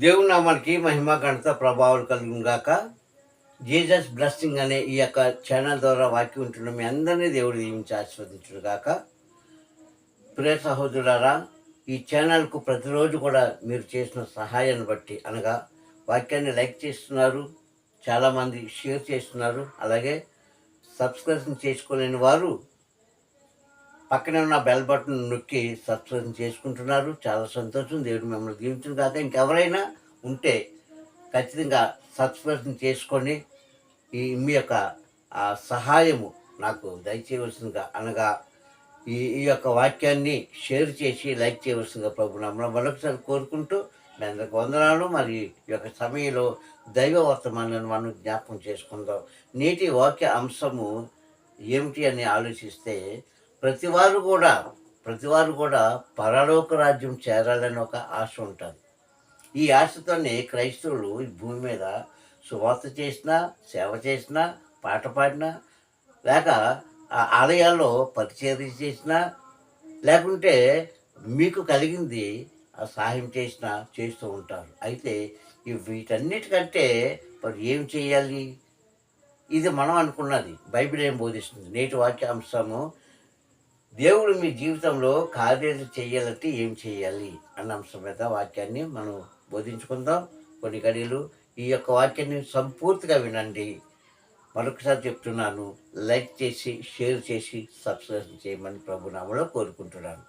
దేవుని నామానికి మహిమ ఘనత ప్రభావాలు కలిగి గాక జీజస్ బ్లెస్సింగ్ అనే ఈ యొక్క ఛానల్ ద్వారా వాక్యం ఉంటున్న మీ అందరినీ దేవుడు దీవించి ఆస్వాదించుడు గాక ప్రియ సహోదరులారా ఈ ఛానల్కు ప్రతిరోజు కూడా మీరు చేసిన సహాయాన్ని బట్టి అనగా వాక్యాన్ని లైక్ చేస్తున్నారు చాలామంది షేర్ చేస్తున్నారు అలాగే సబ్స్క్రిప్షన్ చేసుకోలేని వారు పక్కనే ఉన్న బెల్ బటన్ నొక్కి సబ్స్క్రైబ్ చేసుకుంటున్నారు. చాలా సంతోషం. దేవుడు మిమ్మల్ని దీవించిన కాక ఇంకెవరైనా ఉంటే ఖచ్చితంగా సబ్స్క్రైబ్ చేసుకొని ఈ మీ యొక్క సహాయము నాకు దయచేయవలసిందిగా అనగా ఈ ఈ యొక్క వాక్యాన్ని షేర్ చేసి లైక్ చేయవలసిందిగా ప్రభు నమ్మడం మరొకసారి కోరుకుంటూ మీ అందరికి వందనాలు. మరి ఈ యొక్క సమయంలో దైవ వర్తమానాన్ని మనం జ్ఞాపకం చేసుకుందాం. నేటి వాక్య అంశము ఏమిటి అని ఆలోచిస్తే ప్రతివారు కూడా ప్రతివారు కూడా పరలోక రాజ్యం చేరాలని ఒక ఆశ ఉంటుంది. ఈ ఆశతోనే క్రైస్తవులు ఈ భూమి మీద సువార్త చేసినా సేవ చేసినా పాట పాడినా లేక ఆ ఆలయాల్లో పరిచర్య చేసినా లేకుంటే మీకు కలిగింది ఆ సహాయం చేసినా చేస్తూ ఉంటారు. అయితే ఈ వీటన్నిటికంటే మరి ఏం చేయాలి? ఇది మనం అనుకున్నది. బైబిల్ ఏం బోధిస్తుంది? నేటి వాక్య అంశము దేవుడు మీ జీవితంలో కార్యాలు చేయాలంటే ఏం చేయాలి అన్న అంశం మీద వాక్యాన్ని మనం బోధించుకుందాం. కొన్ని గడియలు ఈ యొక్క వాక్యాన్ని సంపూర్తిగా వినండి. మరొకసారి చెప్తున్నాను లైక్ చేసి షేర్ చేసి సబ్స్క్రైబ్ చేయమని ప్రభునామలో కోరుకుంటున్నాను.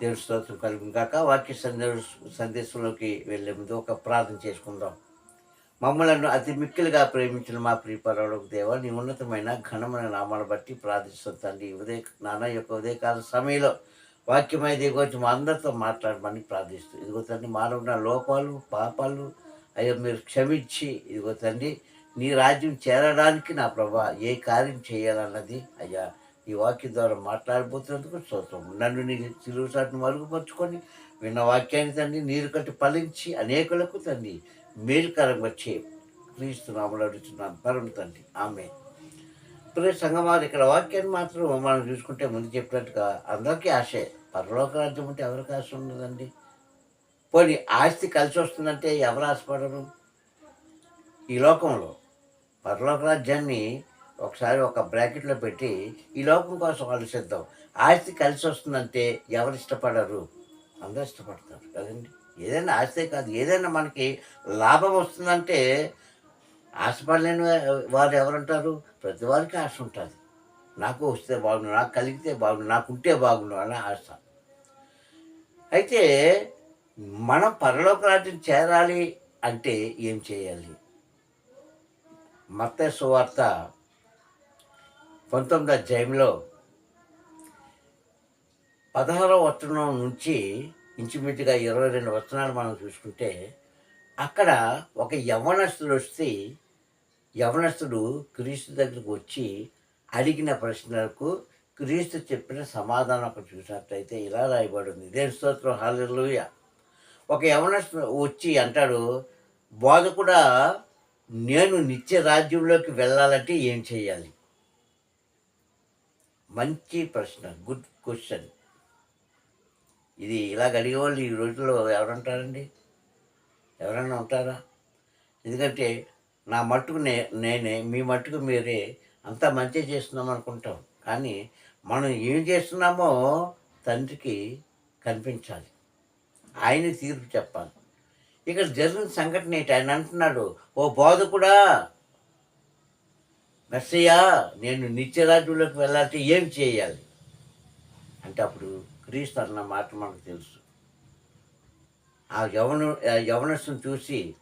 దేవుడి స్తోత్రం కలుగును కాక వాక్య సందేశ సందేశంలోకి వెళ్ళే ముందు ఒక ప్రార్థన చేసుకుందాం. మమ్మలను అతి మిక్కిలుగా ప్రేమించిన మా ప్రియపరలోకి దేవ నీ ఉన్నతమైన ఘనమైన నామాన్ని బట్టి ప్రార్థిస్తుంది తండ్రి ఉదయ నాన్న యొక్క ఉదయకాల సమయంలో వాక్యమై దిగొచ్చి మా అందరితో మాట్లాడమని ప్రార్థిస్తూ ఇదిగో తండ్రి మానవున్న లోపాలు పాపాలు అయ్యో మీరు క్షమించి ఇదిగో తండ్రి నీ రాజ్యం చేరడానికి నా ప్రభా ఏ కార్యం చేయాలన్నది అయ్యా ఈ వాక్యం ద్వారా మాట్లాడబోతున్నందుకు స్తోత్రం నన్ను నీ తెలుగు సాటును మరుగుపరుచుకొని విన్న వాక్యాన్ని తండ్రి నీరు కట్టి ఫలించి అనేకులకు తండ్రి మేలుకరం వచ్చే క్రీస్తు నామలు అడుగుతున్నాను పరం తండ్రి. ఆమె ప్రియ సంగమారు ఇక్కడ వాక్యాన్ని మాత్రం మనం చూసుకుంటే ముందు చెప్పినట్టుగా అందరికీ ఆశే. పరలోక రాజ్యం అంటే ఎవరికి ఆశ ఉండదండి? పోనీ ఆస్తి కలిసి వస్తుందంటే ఎవరు ఆశపడరు? ఈ లోకంలో పరలోక రాజ్యాన్ని ఒకసారి ఒక బ్రాకెట్లో పెట్టి ఈ లోకం కోసం వాళ్ళు సిద్ధం ఆస్తి కలిసి వస్తుందంటే ఎవరు ఇష్టపడరు? అందరూ ఇష్టపడతారు కదండి? ఏదైనా ఆస్తే కాదు. ఏదైనా మనకి లాభం వస్తుందంటే ఆశపడలేని వారు ఎవరంటారు? ప్రతి వారికి ఆశ ఉంటుంది. నాకు వస్తే బాగుండు నాకు కలిగితే బాగుండు నాకు ఉంటే బాగుండు అనే ఆశ. అయితే మనం పరలోక రాజ్యం చేరాలి అంటే ఏం చేయాలి? మత సువార్త పంతొమ్మిది అధ్యాయంలో పదహారవ వచనం నుంచి ఇంచుమించుగా ఇరవై రెండు వచనాలు మనం చూసుకుంటే అక్కడ ఒక యవనస్తుడు వస్తే యవనస్తుడు క్రీస్తు దగ్గరకు వచ్చి అడిగిన ప్రశ్నలకు క్రీస్తు చెప్పిన సమాధానం అక్కడ చూసినట్లయితే ఇలా రాయబడి ఉంది దేని స్తోత్రం. హాలూయ ఒక యవనస్తుడు వచ్చి అంటాడు బోధ కూడా నేను నిత్య రాజ్యంలోకి వెళ్ళాలంటే ఏం చేయాలి? మంచి ప్రశ్న. Good question. ఇది ఇలా అడిగే వాళ్ళు ఈ రోజుల్లో ఎవరంటారండి? ఎవరైనా ఉంటారా ఎందుకంటే నా మట్టుకు నే నేనే మీ మట్టుకు మీరే అంతా మంచి చేస్తున్నాం అనుకుంటాం. కానీ మనం ఏం చేస్తున్నామో తండ్రికి కనిపించాలి. ఆయన తీర్పు చెప్పాలి. ఇక్కడ జరిగిన సంఘటన ఏంటి? ఆయన అంటున్నాడు ఓ బోధకుడా మెస్సయ్యా నేను నిత్యరాజులకు వెళ్ళాలంటే ఏం చేయాలి? అంటే అప్పుడు క్రీస్తు అన్న మాట మనకు తెలుసు. ఆ యవను ఆ యవనస్తుని చూసి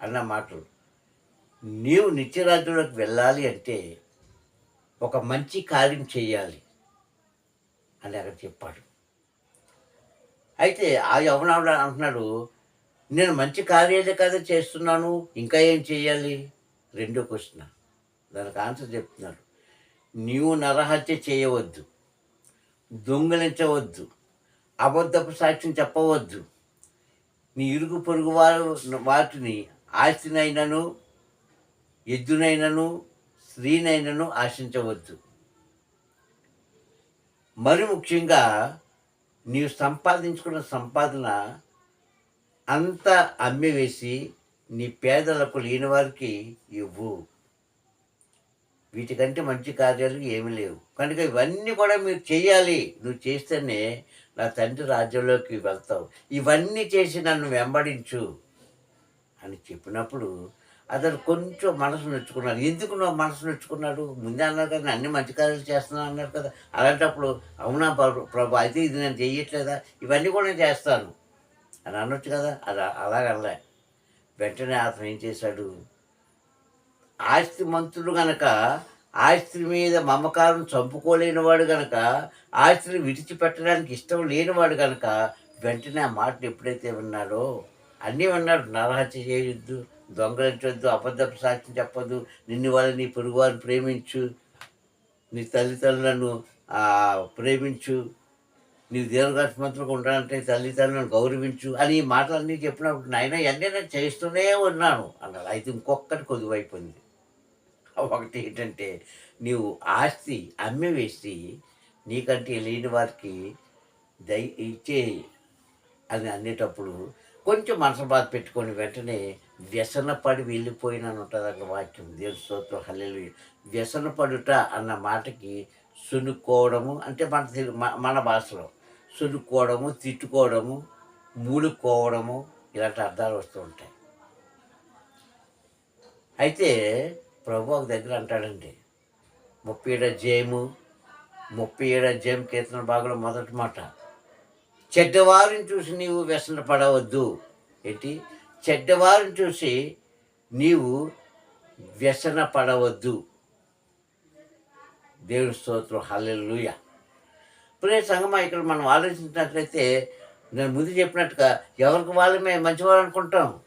అన్న మాటలు నీవు నిత్యరాజ్యంలోకి వెళ్ళాలి అంటే ఒక మంచి కార్యం చేయాలి అని అక్కడ చెప్పాడు. అయితే ఆ యవనాడు అంటున్నాడు నేను మంచి కార్యాలే కదా చేస్తున్నాను ఇంకా ఏం చేయాలి? రెండో క్వశ్చన్. దానికి ఆన్సర్ చెప్తున్నాడు నీవు నరహత్య చేయవద్దు. దొంగిలించవద్దు. అబద్ధపు సాక్ష్యం చెప్పవద్దు. నీ ఇరుగు పొరుగు వారు వాటిని ఆస్తినైనను ఎద్దునైనను స్త్రీనైనను ఆశించవద్దు. మరి ముఖ్యంగా నీవు సంపాదించుకున్న సంపాదన అంతా అమ్మివేసి నీ పేదలకు లేని వారికి ఇవ్వు. వీటికంటే మంచి కార్యాలు ఏమీ లేవు. కనుక ఇవన్నీ కూడా మీరు చేయాలి. నువ్వు చేస్తేనే నా తండ్రి రాజ్యంలోకి వెళ్తావు. ఇవన్నీ చేసి నన్ను వెంబడించు అని చెప్పినప్పుడు అతను కొంచెం మనసు నొచ్చుకున్నాడు. ఎందుకు నువ్వు మనసు నొచ్చుకున్నాడు? ముందే అన్నారు కదా అన్ని మంచి కార్యాలు చేస్తున్నాను అన్నారు కదా. అలాంటప్పుడు అవునా ప్రభు అయితే ఇది నేను చేయట్లేదా? ఇవన్నీ కూడా నేను చేస్తాను. అని అనొచ్చు కదా. అది అలాగనలే వెంటనే అతను ఏం చేశాడు? ఆస్తిమంతుడు గనక ఆస్తి మీద మమకారం చంపుకోలేని వాడు గనక ఆస్తిని విడిచిపెట్టడానికి ఇష్టం లేనివాడు గనక వెంటనే ఆ మాటలు ఎప్పుడైతే విన్నాడో అన్నీ విన్నాడు. నరహత్య చేయొద్దు దొంగలించొద్దు అబద్ధపు సాక్ష్యం చెప్పదు నిన్ను వాళ్ళ నీ పొరుగువారిని ప్రేమించు నీ తల్లిదండ్రులను ప్రేమించు నీ దీర్ఘాత్మతులకు ఉండాలంటే తల్లిదండ్రులను గౌరవించు అని ఈ మాటలన్నీ చెప్పినప్పుడు నాయన ఎన్నైనా నేను చేస్తూనే ఉన్నాను అన్నాడు. అయితే ఇంకొకటి కొద్దువైపోయింది ఒకటి ఏంటంటే నీవు ఆస్తి అమ్మి వేసి నీకంటే లేని వారికి దయ ఇచ్చే అని అనేటప్పుడు కొంచెం మనసు బాధ పెట్టుకొని వెంటనే వ్యసనపడి వెళ్ళిపోయిన వెళ్ళిపోయినని ఉంటుంది అక్కడ వాక్యం. దేవుని స్తోత్రం హల్లెలు వ్యసనపడుట అన్న మాటకి సునుక్కోవడము అంటే మన తెలు- మన భాషలో సునుక్కోవడము తిట్టుకోవడము మూడుకోవడము ఇలాంటి అర్థాలు వస్తూ ఉంటాయి. అయితే ప్రభు ఒక దగ్గర అంటాడండి. ముప్పై ఏడో జేము ముప్పై ఏడో అధ్యాయం కీర్తన భాగంలో మొదటి మాట. చెడ్డవారిని చూసి నీవు వ్యసన పడవద్దు ఏంటి? చెడ్డవారిని చూసి నీవు వ్యసన పడవద్దు దేవుని స్తోత్రం. హల్లెలుయ. ప్రే సంగమా ఇక్కడ మనం ఆలోచించినట్లయితే నేను ముందు చెప్పినట్టుగా ఎవరికి వాళ్ళమే మంచివారు అనుకుంటాం?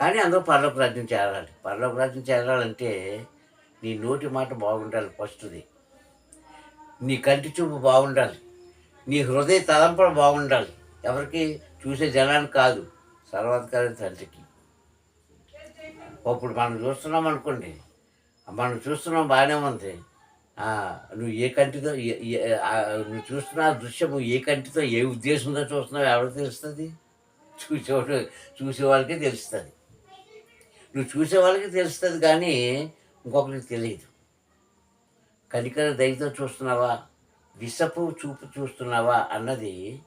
కానీ అందరూ పరలోక రాజ్యం చేరాలి. పరలోక రాజ్యం చేరాలంటే నీ నోటి మాట బాగుండాలి ఫస్ట్ది. నీ కంటి చూపు బాగుండాలి. నీ హృదయ తలంపులు బాగుండాలి. ఎవరికి చూసే జనానికి కాదు సర్వాధికారి తండ్రికి. ఇప్పుడు మనం చూస్తున్నాం అనుకోండి మనం చూస్తున్నాం బాగానే ఉంది. నువ్వు ఏ కంటితో నువ్వు చూస్తున్న దృశ్యము ఏ కంటితో ఏ ఉద్దేశంతో చూస్తున్నావు ఎవరు తెలుస్తుంది? చూసేవాడు చూసే వాళ్ళకే తెలుస్తుంది. నువ్వు చూసే వాళ్ళకి తెలుస్తుంది కానీ ఇంకొకరికి తెలియదు. కనికర దయతో చూస్తున్నావా? విసపు చూపు చూస్తున్నావా అన్నది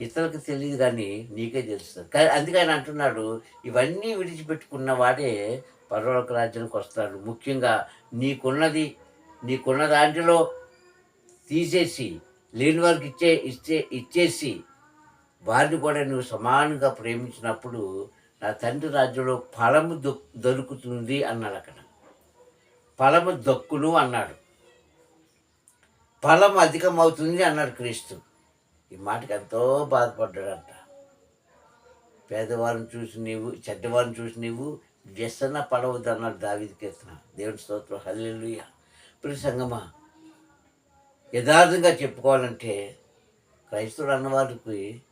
ఇతరులకు తెలియదు కానీ నీకే తెలుస్తుంది. కానీ అందుకని అంటున్నాడు ఇవన్నీ విడిచిపెట్టుకున్న వాడే పర్వలోక రాజ్యానికి వస్తాడు. ముఖ్యంగా నీకున్నది నీకున్న దాంట్లో తీసేసి లేని వారికి ఇచ్చే ఇచ్చే ఇచ్చేసి వారిని కూడా నువ్వు సమానంగా ప్రేమించినప్పుడు నా తండ్రి రాజ్యంలో ఫలము దొ దొరుకుతుంది అన్నాడు అక్కడ. ఫలము దొక్కును అన్నాడు. ఫలం అధికమవుతుంది అన్నాడు క్రీస్తు. ఈ మాటకి ఎంతో బాధపడ్డాడంట. పేదవారిని చూసి నీవు చెడ్డవారిని చూసి నీవు వ్యసన పడవద్దు అన్నాడు దావిది కీర్తన. దేవుని స్తోత్రం. హల్లెలూయ. ప్రియ సంగమా యథార్థంగా చెప్పుకోవాలంటే క్రైస్తవుడు అన్నవారికి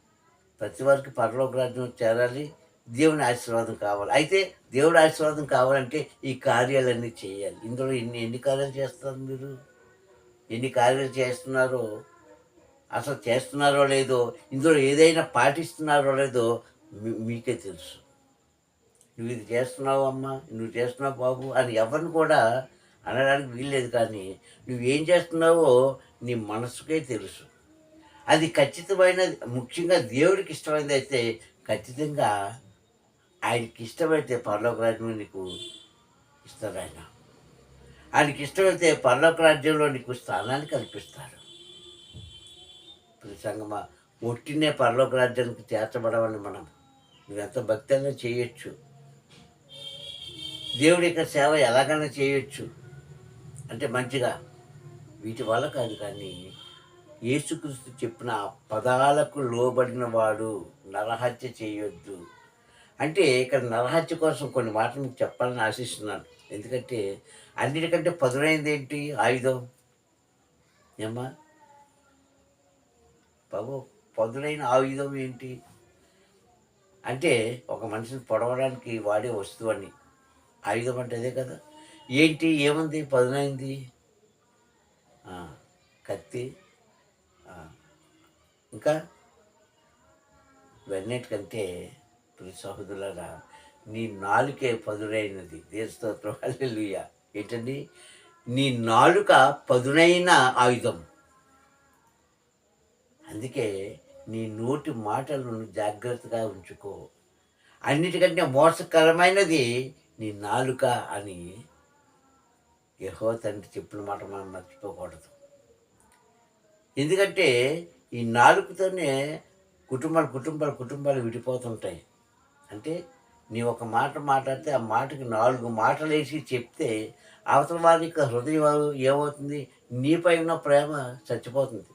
ప్రతి వారికి పరలోక రాజ్యం చేరాలి. దేవుని ఆశీర్వాదం కావాలి. అయితే దేవుడి ఆశీర్వాదం కావాలంటే ఈ కార్యాలన్నీ చేయాలి. ఇందులో ఎన్ని ఎన్ని కార్యాలు చేస్తారు మీరు? ఎన్ని కార్యాలు చేస్తున్నారో అసలు చేస్తున్నారో లేదో ఇందులో ఏదైనా పాటిస్తున్నారో లేదో మీకే తెలుసు. నువ్వు ఇది చేస్తున్నావు అమ్మా నువ్వు చేస్తున్నావు బాబు అని ఎవరిని కూడా అనడానికి వీల్లేదు కానీ నువ్వేం చేస్తున్నావో నీ మనసుకే తెలుసు. అది ఖచ్చితమైన ముఖ్యంగా దేవుడికి ఇష్టమైనది అయితే ఖచ్చితంగా ఆయనకి ఇష్టమైతే పరలోక రాజ్యం నీకు ఇస్తాడు ఆయన ఆయనకి ఇష్టమైతే పరలోక రాజ్యంలో నీకు స్థానాన్ని కల్పిస్తాడు. సంగమా ఒట్టినే పరలోక రాజ్యానికి చేర్చబడవని మనం నువ్వెంత భక్తంగా చేయొచ్చు? దేవుడి యొక్క సేవ ఎలాగైనా చేయొచ్చు. అంటే మంచిగా వీటి వల్ల కాదు కానీ యేసుక్రీస్తు చెప్పిన ఆ పదాలకు లోబడిన వాడు నరహత్య చేయొద్దు. అంటే ఇక్కడ నరహత్య కోసం కొన్ని మాటలు మీకు చెప్పాలని ఆశిస్తున్నాను. ఎందుకంటే అన్నిటికంటే పదునైంది ఏంటి? ఆయుధం. ఏమ్మా? బాబు పదునైన ఆయుధం ఏంటి? అంటే ఒక మనిషిని పొడవడానికి వాడే వస్తువు అని. ఆయుధం అంటే అదే కదా. ఏంటి? ఏముంది? పదునైంది. కత్తి. ఇంకా ఇవన్నిటికంటే ప్రియ సహోదరులారా నీ నాలుకే పదునైనది. దేశస్తోత్రం హల్లెలూయ. ఏంటండి? నీ నాలుక పదునైన ఆయుధం. అందుకే నీ నోటి మాటలను జాగ్రత్తగా ఉంచుకో. అన్నిటికంటే మోసకరమైనది నీ నాలుక అని యహో తండ్రి చెప్పిన మాట మనం మర్చిపోకూడదు. ఎందుకంటే ఈ నాలుగుతోనే కుటుంబాలు కుటుంబాలు కుటుంబాలు విడిపోతుంటాయి. అంటే నీ ఒక మాట మాట్లాడితే ఆ మాటకి నాలుగు మాటలు వేసి చెప్తే అవతల వారి యొక్క హృదయం ఏమవుతుంది? నీపై ఉన్న ప్రేమ చచ్చిపోతుంది.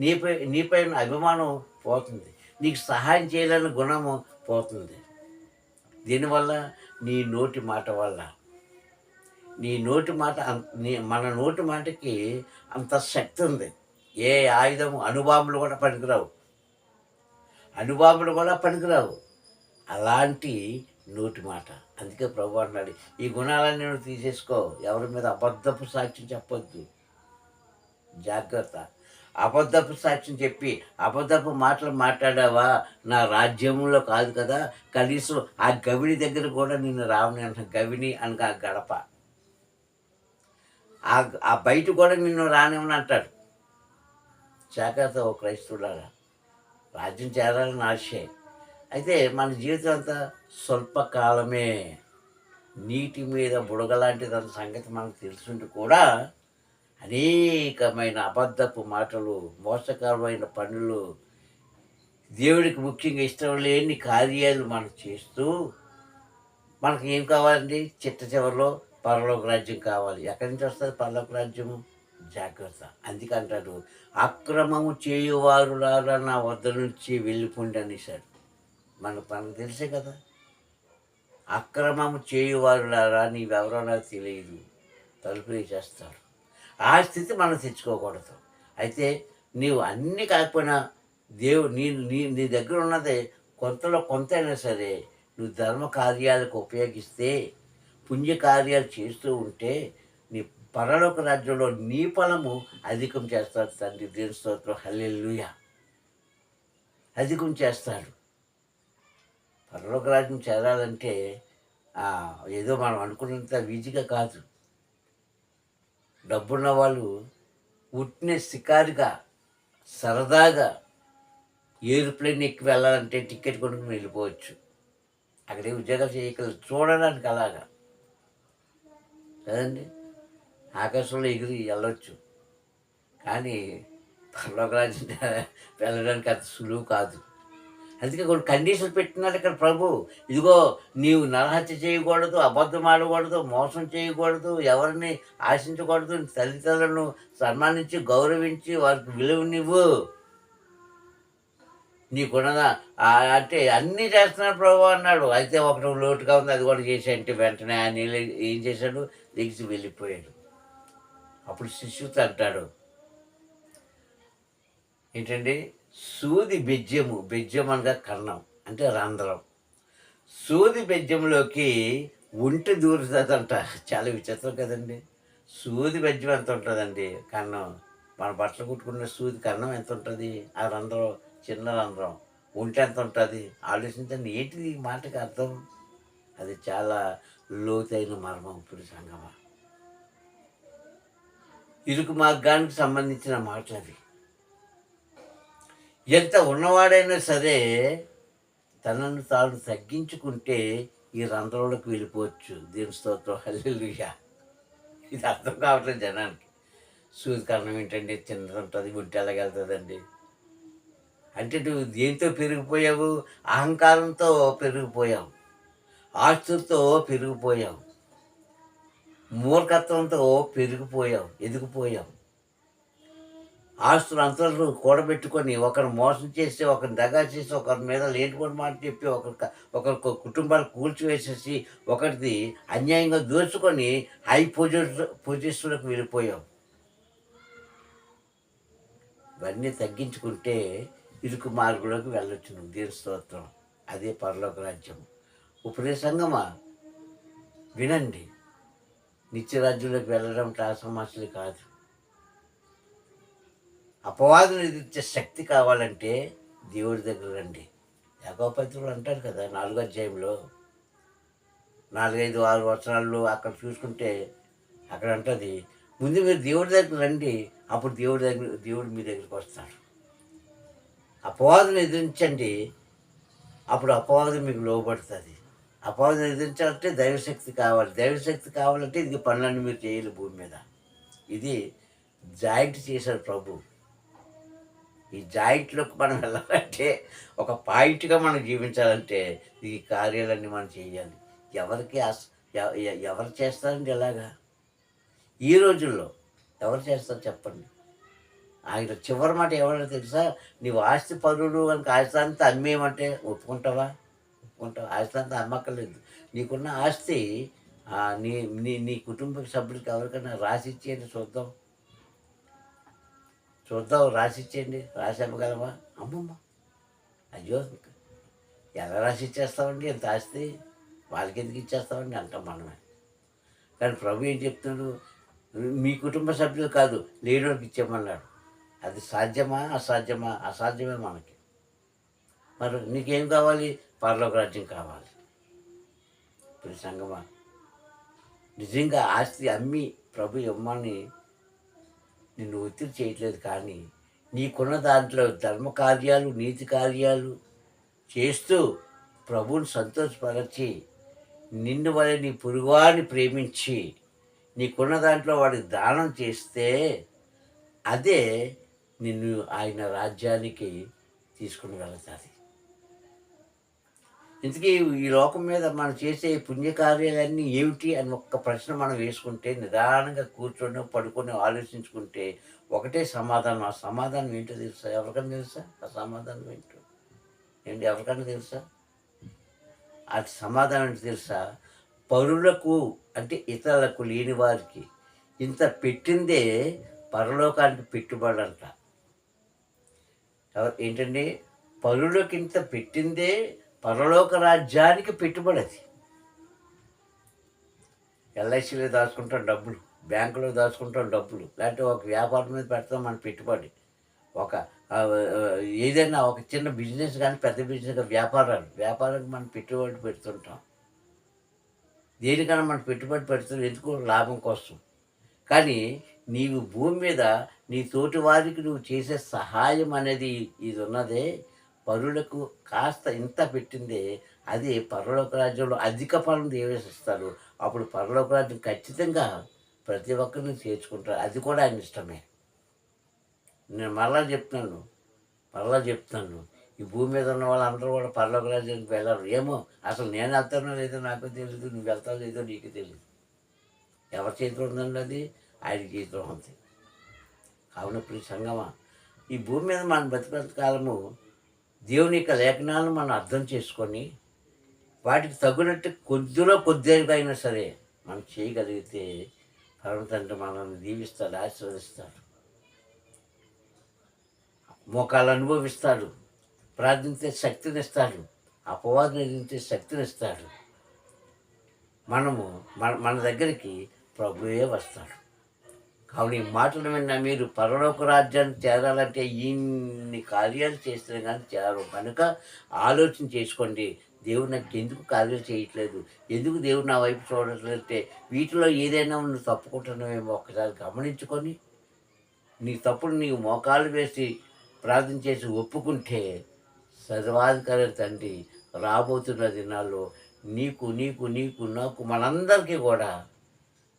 నీపై నీపై ఉన్న అభిమానం పోతుంది. నీకు సహాయం చేయలేని గుణము పోతుంది. దీనివల్ల నీ నోటి మాట వల్ల నీ నోటి మాట నీ మన నోటి మాటకి అంత శక్తి ఉంది. ఏ ఆయుధము అనుబాంబులు కూడా పనికిరావు. అనుబాంబులు కూడా పనికిరావు. అలాంటి నోటి మాట. అందుకే ప్రభు అన్నాడు ఈ గుణాలన్నీ నువ్వు తీసేసుకో. ఎవరి మీద అబద్ధపు సాక్ష్యం చెప్పొద్దు. జాగ్రత్త. అబద్ధపు సాక్ష్యం చెప్పి అబద్ధపు మాటలు మాట్లాడావా? నా రాజ్యంలో కాదు కదా. కనీసం ఆ గవిని దగ్గర కూడా నిన్ను రావని అంట గవిని అనగా గడప. ఆ బయట కూడా నిన్ను రానివ్వని అంటాడు. జాగ్రత్త ఓ క్రైస్తవులారా. రాజ్యం చేరాలని ఆశయం అయితే మన జీవితం అంతా స్వల్పకాలమే నీటి మీద బుడగలాంటి దాని సంగతి మనకు తెలుసుంటే కూడా అనేకమైన అబద్ధపు మాటలు మోసకరమైన పనులు దేవుడికి ముఖ్యంగా ఇష్టం లేని కార్యాలు మనం చేస్తూ మనకి ఏం కావాలండి? చిట్ట చివరిలో పరలోక రాజ్యం కావాలి. ఎక్కడి నుంచి వస్తుంది పరలోక రాజ్యము? జాగ్రత్త. అందుకంటాడు అక్రమము చేయువారులారా నా వద్ద నుంచి వెళ్ళిపోండి అనేసాడు మన మనకు తెలుసే కదా. అక్రమము చేయువారులారా నీవెవరో నాకు తెలియదు. తలుపులు చేస్తాడు ఆ స్థితి మనం తెచ్చుకోకూడదు. అయితే నీవు అన్నీ కాకపోయినా దేవు నీ నీ నీ దగ్గర ఉన్నది కొంతలో కొంత అయినా సరే నువ్వు ధర్మ కార్యాలకు ఉపయోగిస్తే పుణ్య కార్యాలు చేస్తూ ఉంటే నీ పరలోక రాజ్యంలో నీ ఫలము అధికం చేస్తాడు తండ్రి దేవుని స్తోత్రం. హల్లెలూయ. అధికం చేస్తాడు. పరలోక రాజ్యం చేరాలంటే ఏదో మనం అనుకున్నంత ఈజీగా కాదు. డబ్బున్న వాళ్ళు ఉట్టిన షికారుగా సరదాగా ఏరోప్లేన్ ఎక్కి వెళ్ళాలంటే టికెట్ కొనుక్కుని వెళ్ళిపోవచ్చు. అక్కడే ఉద్యోగాలు చేయగలరు. చూడడానికి అలాగా. కదండి? ఆకాశంలో ఎగిరి వెళ్ళొచ్చు. కానీ పర్లోకరాజు వెళ్ళడానికి అంత సులువు కాదు. అందుకే కొన్ని కండిషన్స్ పెట్టినాడు ఇక్కడ ప్రభు. ఇదిగో నీవు నరహత్య చేయకూడదు అబద్ధం ఆడకూడదు మోసం చేయకూడదు ఎవరిని ఆశించకూడదు తల్లిదండ్రులను సన్మానించి గౌరవించి వారికి విలువనివ్వు. నీకున్నదా అంటే అన్నీ చేస్తున్నాడు ప్రభు అన్నాడు. అయితే ఒకటి లోటుగా ఉంది అది కూడా చేసి వెంటనే. ఆయన ఏం- చేశాడు? దిగిసి వెళ్ళిపోయాడు. అప్పుడు శిష్యుత్ అంటాడు ఏంటండి? సూది బెజ్జము బెజ్జం అనగా కర్ణం అంటే రంధ్రం. సూది బెజ్జంలోకి ఒంటి దూరుతుందంట. చాలా విచిత్రం కదండి. సూది బెజ్జం ఎంత ఉంటుందండి? కన్నం మన బట్టలు కుట్టుకున్న సూది కన్నం ఎంత ఉంటుంది? ఆ రంధ్రం చిన్న రంధ్రం ఒంటి ఎంత ఉంటుంది? ఆలోచించండి ఏంటిది ఈ మాటకి అర్థం? అది చాలా లోతైన మర్మం ఇప్పుడు సంగమ. ఇరుకు మార్గానికి సంబంధించిన మాటలు అవి. ఎంత ఉన్నవాడైనా సరే తనను తాను తగ్గించుకుంటే ఈ రంధ్రంలోకి వెళ్ళిపోవచ్చు. దీని స్తోత్రం. హల్లెలూయా. ఇది అర్థం కావట్లేదు జనానికి. సూది కారణం ఏంటంటే చిన్నది ఉంటుంది గుంటె ఎలాగెళ్తుందండి అంటే నువ్వు దేంతో పెరిగిపోయావు? అహంకారంతో పెరిగిపోయావు. ఆస్తులతో పెరిగిపోయావు. మూర్ఖత్వంతో పెరిగిపోయావు. ఎదిగిపోయావు. ఆస్తులు అంతలు కూడబెట్టుకొని ఒకరు మోసం చేసి ఒకరిని దగా చేసి ఒకరి మీద లేనిపోని మాట చెప్పి ఒకరి ఒకరి కుటుంబాలు కూల్చివేసేసి ఒకరిది అన్యాయంగా దోచుకొని హై పొజిషన్ పొజిషన్లకు వెళ్ళిపోయాం. ఇవన్నీ తగ్గించుకుంటే ఇరుకు మార్గంలోకి వెళ్ళొచ్చు. దీని స్తోత్రం. అదే పరలోక రాజ్యం. ఉపదేశంగమా వినండి. నిత్యరాజ్యంలోకి వెళ్ళడం ఆ సమస్యలు కాదు. అపవాదం ఎదిరించే శక్తి కావాలంటే దేవుడి దగ్గర రండి. యాగోపత్రులు అంటారు కదా నాలుగో అధ్యాయంలో నాలుగైదు ఆరు వచనాల్లో అక్కడ చూసుకుంటే అక్కడ అంటుంది ముందు మీరు దేవుడి దగ్గర రండి అప్పుడు దేవుడి దగ్గర దేవుడు మీ దగ్గరికి వస్తాడు. అపవాదం ఎదిరించండి అప్పుడు అపవాదం మీకు లోబడుతుంది. అపవాదం ఎదిరించాలంటే దైవశక్తి కావాలి. దైవశక్తి కావాలంటే ఇది పనులన్నీ మీరు చేయాలి భూమి మీద. ఇది జాయింట్ చేశారు ప్రభు. ఈ జాయింట్లోకి మనం వెళ్ళాలంటే ఒక పాయింట్గా మనం జీవించాలంటే ఈ కార్యాలన్నీ మనం చేయాలి. ఎవరికి ఎ- ఎవరు చేస్తారండి ఎలాగా? ఈ రోజుల్లో ఎవరు చేస్తారు చెప్పండి? ఆయన చివరి మాట ఎవరో తెలుసా? నీవు ఆస్తి పరుడు కనుక ఆస్తి అంతా అమ్మేయమంటే ఒప్పుకుంటావా? ఒప్పుకుంటావా? ఆస్తి అంతా అమ్మక్కర్లేదు. నీకున్న ఆస్తి నీ నీ నీ కుటుంబ సభ్యులకి ఎవరికైనా రాసి ఇచ్చేయండి చూద్దాం. చూద్దాం రాసి ఇచ్చేయండి రాసి అమ్మగలమా అమ్మమ్మ. అయ్యో ఎలా రాసి ఇచ్చేస్తామండి ఎంత ఆస్తి? వాళ్ళకి ఎందుకు ఇచ్చేస్తామండి? అంటాం మనమే. కానీ ప్రభు ఏం చెప్తున్నాడు? మీ కుటుంబ సభ్యులు కాదు లేనివాడికి ఇచ్చేయమన్నాడు. అది సాధ్యమా? అసాధ్యమా? అసాధ్యమే మనకి. మరి నీకేం కావాలి? పరలోక రాజ్యం కావాలి. ఇప్పుడు సంగమా నిజంగా ఆస్తి అమ్మి ప్రభు ఇమ్మని నిన్ను ఒత్తిడి చేయట్లేదు కానీ నీకున్న దాంట్లో ధర్మ కార్యాలు నీతి కార్యాలు చేస్తూ ప్రభువుని సంతోషపరచి నిన్ను వల్ల నీ పురుగువాడిని ప్రేమించి నీకున్న దాంట్లో వాడికి దానం చేస్తే అదే నిన్ను ఆయన రాజ్యానికి తీసుకుని వెళతాది. ఇంతకీ ఈ లోకం మీద మనం చేసే పుణ్యకార్యాలన్నీ ఏమిటి అని ఒక్క ప్రశ్న మనం వేసుకుంటే నిదానంగా కూర్చొని పడుకొని ఆలోచించుకుంటే ఒకటే సమాధానం. ఆ సమాధానం ఏంటో తెలుసా? ఎవరికైనా తెలుసా? ఆ సమాధానం ఏంటో? ఏంటి? ఎవరికైనా తెలుసా? ఆ సమాధానం ఏంటో తెలుసా? పరులకు అంటే ఇతరులకు లేని వారికి ఇంత పెట్టిందే పరలోకానికి పెట్టుబడి అంట. ఏంటండి? పరులకు ఇంత పెట్టిందే పరలోక రాజ్యానికి పెట్టుబడి అది ఎల్ఐసిలో దాచుకుంటాం డబ్బులు బ్యాంకులో దాచుకుంటాం డబ్బులు. లేకపోతే ఒక వ్యాపారం మీద పెడతాం మన పెట్టుబడి. ఒక ఏదైనా ఒక చిన్న బిజినెస్ కానీ పెద్ద బిజినెస్ కానీ వ్యాపారాలు. వ్యాపారానికి మనం పెట్టుబడి పెడుతుంటాం. దేనికైనా మనం పెట్టుబడి పెడుతుంది ఎందుకు? లాభం కోసం. కానీ నీవు భూమి మీద నీ తోటి వారికి నువ్వు చేసే సహాయం అనేది ఇది ఉన్నదే. పరులకు కాస్త ఇంత పెట్టిందే అది పరలోక రాజ్యంలో అధిక ఫలం దేవేసిస్తారు అప్పుడు పరలోక రాజ్యం ఖచ్చితంగా ప్రతి ఒక్కరిని చేర్చుకుంటారు. అది కూడా ఆయన ఇష్టమే. నేను మరలా చెప్తున్నాను. మరలా చెప్తున్నాను. ఈ భూమి మీద ఉన్న వాళ్ళందరూ కూడా పరలోక రాజ్యానికి వెళ్ళరు. ఏమో అసలు నేను వెళ్తానో లేదో నాకు తెలియదు నువ్వు వెళ్తావు లేదో నీకు తెలియదు ఎవరి చేతిలో ఉందండి అది? ఆయన చేతిలో ఉంది. కావున ఇప్పుడు సంగమా ఈ భూమి మీద మనం బతికంత కాలము దేవుని యొక్క లేఖనాలను మనం అర్థం చేసుకొని వాటికి తగినట్టు కొద్దిలో కొద్దిగా అయినా సరే మనం చేయగలిగితే పరమతండ్రి మనల్ని దీవిస్తాడు ఆశీర్వదిస్తాడు. మోకాలు అనుభవిస్తాడు ప్రార్థించే శక్తినిస్తాడు అపవాదం ఎదిరించే శక్తినిస్తాడు మనము మన మన దగ్గరికి ప్రభువే వస్తాడు. ఆవిడ ఈ మాటలు విన్న మీరు పరలోక రాజ్యాన్ని చేరాలంటే ఇన్ని కార్యాలు చేస్తే కానీ చేరరు. కనుక ఆలోచన చేసుకోండి. దేవుడు నాకు ఎందుకు కార్యాలు చేయట్లేదు? ఎందుకు దేవుడు నా వైపు చూడట్లేదంటే వీటిలో ఏదైనా నువ్వు తప్పుకుంటున్నావేమో ఒకసారి గమనించుకొని నీ తప్పుడు నీవు మోకాలు వేసి ప్రార్థన చేసి ఒప్పుకుంటే సర్వాధికారి తండ్రి రాబోతున్న దినాల్లో నీకు నీకు నీకు నాకు మనందరికీ కూడా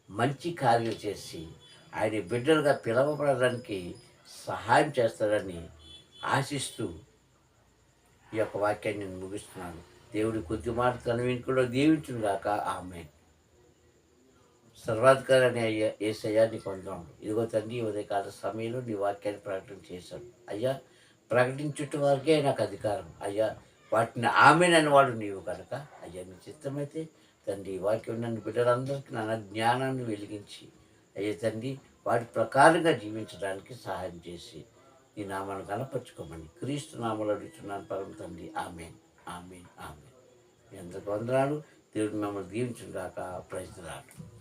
మంచి కార్యం చేసి ఆయన బిడ్డలుగా పిలవబడడానికి సహాయం చేస్తాడని ఆశిస్తూ ఈ యొక్క వాక్యాన్ని నేను ముగిస్తున్నాను. దేవుడి కొద్ది మాట తన వెనుకలో దీవించును గాక. ఆమె సర్వాధికారి అయ్యా ఏసయ్యా నీకు వందనం ఇదిగో తండ్రి ఉదయకాల సమయంలో నీ వాక్యాన్ని ప్రకటన చేశాను. అయ్యా ప్రకటించుట వరకే నాకు అధికారం. అయ్యా వాటిని ఆమెనని వాడు నీవు కనుక అయ్యా నీ చిత్తమైతే తండ్రి ఈ వాక్యం నన్ను బిడ్డలందరికీ నా జ్ఞానాన్ని వెలిగించి అయ్యా తండ్రి వాటి ప్రకారంగా జీవించడానికి సహాయం చేసి ఈ నామాన్ని కనపరుచుకోమని క్రీస్తు నామలు అడుగుతున్నాను పరమ తండ్రి. ఆమెన్. ఆమెన్. ఆమెన్. ఎంత వందనాలు. దేవుడు మిమ్మల్ని దీవించుగాక ప్రజలాడు